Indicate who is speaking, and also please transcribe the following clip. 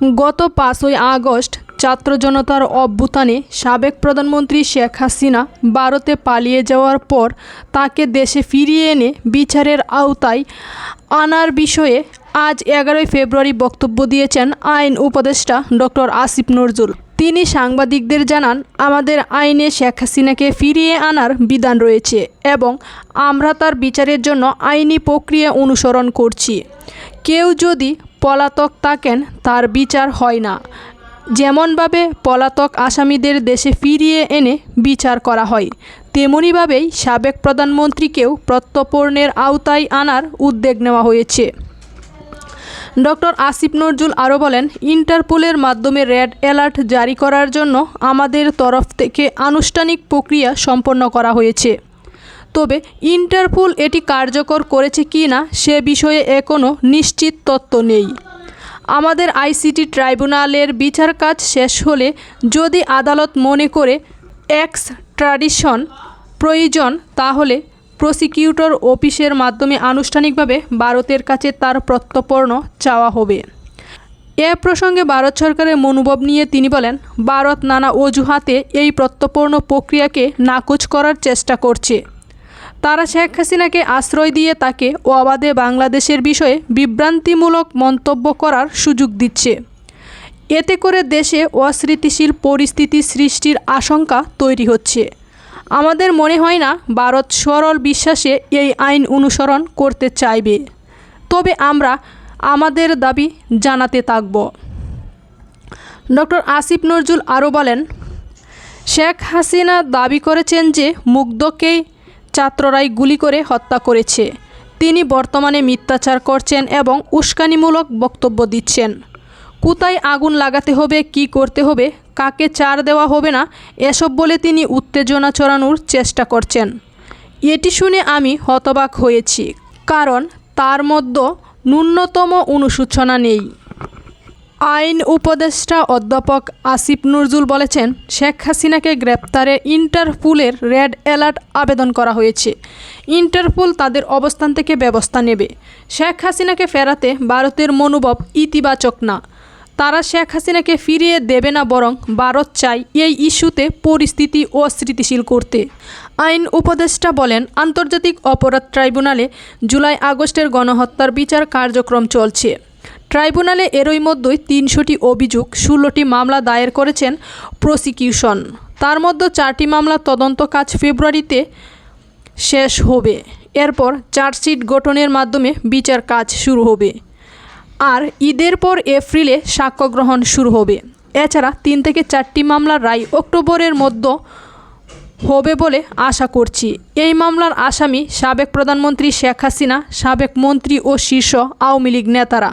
Speaker 1: গত পাঁচই আগস্ট ছাত্র জনতার অভ্যুত্থানে সাবেক প্রধানমন্ত্রী শেখ হাসিনা ভারতে পালিয়ে যাওয়ার পর তাকে দেশে ফিরিয়ে এনে বিচারের আওতায় আনার বিষয়ে আজ এগারোই ফেব্রুয়ারি বক্তব্য দিয়েছেন আইন উপদেষ্টা ডক্টর আসিফ নজরুল। তিনি সাংবাদিকদের জানান, আমাদের আইনে শেখ হাসিনাকে ফিরিয়ে আনার বিধান রয়েছে এবং আমরা তার বিচারের জন্য আইনি প্রক্রিয়া অনুসরণ করছি। কেউ যদি পলাতক থাকেন, তার বিচার হয় না। যেমনভাবে পলাতক আসামিদের দেশে ফিরিয়ে এনে বিচার করা হয়, তেমনিভাবেই সাবেক প্রধানমন্ত্রীকেও প্রত্যর্পণের আওতায় আনার উদ্যোগ নেওয়া হয়েছে। ডক্টর আসিফ নজরুল আরও বলেন, ইন্টারপোলের মাধ্যমে রেড অ্যালার্ট জারি করার জন্য আমাদের তরফ থেকে আনুষ্ঠানিক প্রক্রিয়া সম্পন্ন করা হয়েছে। তবে ইন্টারপোল এটি কার্যকর করেছে কি না সে বিষয়ে এখনও নিশ্চিত তথ্য নেই। আমাদের আইসিটি ট্রাইব্যুনালের বিচার কাজ শেষ হলে যদি আদালত মনে করে এক্স ট্রাডিশন প্রয়োজন, তাহলে প্রসিকিউটর অফিসের মাধ্যমে আনুষ্ঠানিকভাবে ভারতের কাছে তার প্রত্যর্পণ চাওয়া হবে। এ প্রসঙ্গে ভারত সরকারের মনোভাব নিয়ে তিনি বলেন, ভারত নানা অজুহাতে এই প্রত্যর্পণ প্রক্রিয়াকে নাকচ করার চেষ্টা করছে। তারা শেখ হাসিনাকে আশ্রয় দিয়ে তাকে অবাধে বাংলাদেশের বিষয়ে বিভ্রান্তিমূলক মন্তব্য করার সুযোগ দিচ্ছে। এতে করে দেশে অস্থিতিশীল পরিস্থিতি সৃষ্টির আশঙ্কা তৈরি হচ্ছে। আমাদের মনে হয় না ভারত সরল বিশ্বাসে এই আইন অনুসরণ করতে চাইবে। তবে আমরা আমাদের দাবি জানাতে থাকব। ডক্টর আসিফ নজরুল আরও বলেন, শেখ হাসিনা দাবি করেছেন যে মুগ্ধকেই ছাত্ররাই গুলি করে হত্যা করেছে। তিনি বর্তমানে মিথ্যাচার করছেন এবং উস্কানিমূলক বক্তব্য দিচ্ছেন। কোথায় আগুন লাগাতে হবে, কি করতে হবে, কাকে চার দেওয়া হবে না, এসব বলে তিনি উত্তেজনা চড়ানোর চেষ্টা করছেন। এটি শুনে আমি হতবাক হয়েছি, কারণ তার মধ্যে ন্যূনতম অনুসূচনা নেই। আইন উপদেষ্টা অধ্যাপক আসিফ নজরুল বলেছেন, শেখ হাসিনাকে গ্রেপ্তারে ইন্টারপুলের রেড অ্যালার্ট আবেদন করা হয়েছে। ইন্টারপুল তাদের অবস্থান থেকে ব্যবস্থা নেবে। শেখ হাসিনাকে ফেরাতে ভারতের মনোভাব ইতিবাচক না। তারা শেখ হাসিনাকে ফিরিয়ে দেবে না বরং ভারত চাই এই ইস্যুতে পরিস্থিতি অস্থিতিশীল করতে। আইন উপদেষ্টা বলেন, আন্তর্জাতিক অপরাধ ট্রাইব্যুনালে জুলাই আগস্টের গণহত্যার বিচার কার্যক্রম চলছে। ট্রাইব্যুনালে এরই মধ্যেই তিনশোটি অভিযোগ, ষোলোটি মামলা দায়ের করেছেন প্রসিকিউশন। তার মধ্যে চারটি মামলা তদন্ত কাজ ফেব্রুয়ারিতে শেষ হবে। এরপর চার্জশিট গঠনের মাধ্যমে বিচার কাজ শুরু হবে। আর ঈদের পর এপ্রিলে সাক্ষ্য গ্রহণ শুরু হবে। এছাড়া তিন থেকে চারটি মামলার রায় অক্টোবরের মধ্যে হবে বলে আশা করছি। এই মামলার আসামি সাবেক প্রধানমন্ত্রী শেখ হাসিনা, সাবেক মন্ত্রী ও শীর্ষ আওয়ামী লীগ নেতারা।